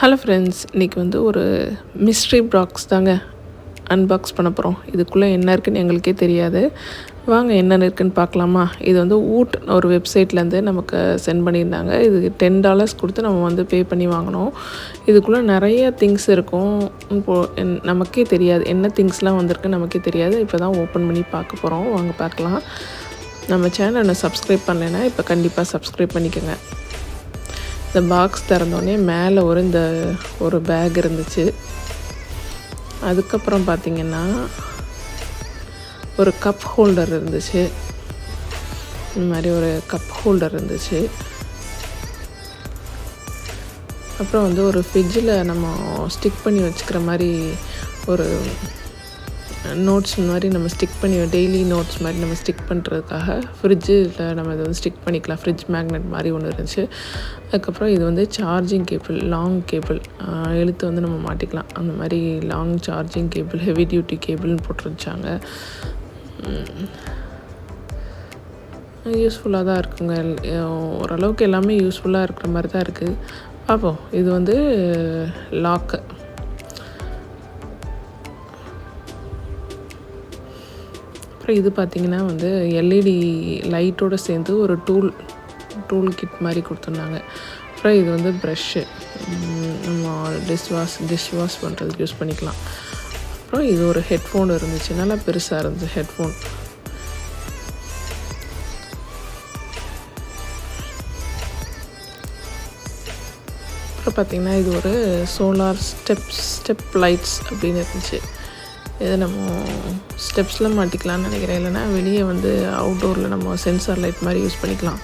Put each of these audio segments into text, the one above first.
Hello friends இன்றைக்கி வந்து ஒரு மிஸ்ட்ரி பாக்ஸ் தாங்க அன்பாக்ஸ் பண்ண போகிறோம் இதுக்குள்ளே என்ன இருக்குன்னு எங்களுக்கே தெரியாது. வாங்க என்னென்ன இருக்குன்னு பார்க்கலாமா? இது வந்து ஊட் ஒரு வெப்சைட்லேருந்து நமக்கு சென்ட் பண்ணியிருந்தாங்க. இது டென் டாலர்ஸ் கொடுத்து நம்ம வந்து பே பண்ணி வாங்கினோம். இதுக்குள்ளே நிறைய திங்ஸ் இருக்கும். இப்போது நமக்கே தெரியாது. என்ன திங்ஸ்லாம் வந்திருக்கு நமக்கே தெரியாது. இப்போ தான் ஓப்பன் பண்ணி பார்க்க போகிறோம் வாங்க பார்க்கலாம். நம்ம சேனலை சப்ஸ்கிரைப் பண்ணலைன்னா இப்போ கண்டிப்பாக சப்ஸ்கிரைப் பண்ணிக்கோங்க. இந்த பாக்ஸ் திறந்தோடனே மேலே ஒரு இந்த ஒரு பேக் இருந்துச்சு. அதுக்கப்புறம் பார்த்திங்கன்னா ஒரு கப் ஹோல்டர் இருந்துச்சு. இந்த மாதிரி ஒரு கப் ஹோல்டர் இருந்துச்சு. அப்புறம் வந்து ஒரு ஃப்ரிட்ஜில் நம்ம ஸ்டிக் பண்ணி வச்சுக்கிற மாதிரி ஒரு நோட்ஸ் மாதிரி நம்ம ஸ்டிக் பண்ணி டெய்லி நோட்ஸ் மாதிரி நம்ம ஸ்டிக் பண்ணுறதுக்காக ஃப்ரிட்ஜில் நம்ம இதை வந்து ஸ்டிக் பண்ணிக்கலாம். ஃப்ரிட்ஜ் மேக்னெட் மாதிரி ஒன்று இருந்துச்சு. அதுக்கப்புறம் இது வந்து சார்ஜிங் கேபிள் லாங் கேபிள் எழுத்து வந்து நம்ம மாட்டிக்கலாம். அந்த மாதிரி long charging cable heavy duty கேபிள்னு போட்டுருந்துச்சாங்க யூஸ்ஃபுல்லாக தான் இருக்குங்க. ஓரளவுக்கு எல்லாமே யூஸ்ஃபுல்லாக இருக்கிற மாதிரி தான் இருக்குது பார்ப்போம் இது வந்து லாக்கு அப்புறம் இது பார்த்திங்கன்னா வந்து எல்இடி லைட்டோடு சேர்ந்து ஒரு டூல் டூல் கிட் மாதிரி கொடுத்துருந்தாங்க. அப்புறம் இது வந்து ப்ரெஷ்ஷு நம்ம டிஷ் வாஷ் டிஷ் வாஷ் பண்ணுறதுக்கு யூஸ் பண்ணிக்கலாம். அப்புறம் இது ஒரு ஹெட்ஃபோன் இருந்துச்சு. நல்லா பெருசாக இருந்துச்சு ஹெட்ஃபோன் அப்புறம் பார்த்திங்கன்னா இது ஒரு சோலார் ஸ்டெப் ஸ்டெப் லைட்ஸ் அப்படின்னு இருந்துச்சு. இதை நம்ம ஸ்டெப்ஸில் மாட்டிக்கலாம்னு நினைக்கிறேன். இல்லைனா வெளியே வந்து அவுட்டோரில் நம்ம சென்சார் லைட் மாதிரி யூஸ் பண்ணிக்கலாம்.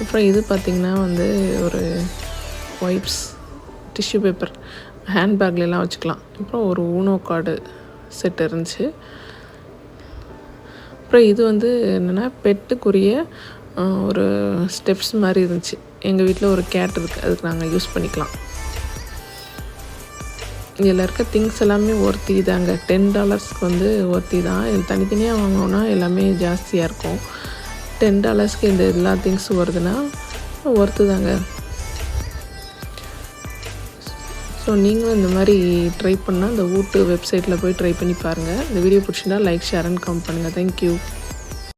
அப்புறம் இது பார்த்திங்கன்னா வந்து ஒரு ஒய்ப்ஸ் டிஷ்யூ பேப்பர் ஹேண்ட்பேக்லாம் வச்சுக்கலாம். அப்புறம் ஒரு ஊனோ கார்டு செட் இருந்துச்சு. அப்புறம் இது வந்து என்னென்னா பெட்டுக்குரிய ஒரு ஸ்டெப்ஸ் மாதிரி இருந்துச்சு. எங்கள் வீட்டில் ஒரு கேட் இருக்குது அதுக்கு நாங்கள் யூஸ் பண்ணிக்கலாம். இதில் இருக்க திங்ஸ் எல்லாமே ஒர்த்தி தாங்க. டென் டாலர்ஸ்க்கு வந்து ஒருத்தி தான். இது தனித்தனியாக வாங்கினோன்னா எல்லாமே ஜாஸ்தியாக இருக்கும். டென் டாலர்ஸ்க்கு இந்த எல்லா திங்ஸும் வருதுன்னா ஒர்த்து தாங்க. ஸோ நீங்களும் இந்த மாதிரி ட்ரை பண்ணால் இந்த ஊட்டு வெப்சைட்டில் போய் ட்ரை பண்ணி பாருங்கள் இந்த வீடியோ பிடிச்சிருந்தா லைக் ஷேர் அண்ட் கமெண்ட் பண்ணுங்கள் தேங்க்யூ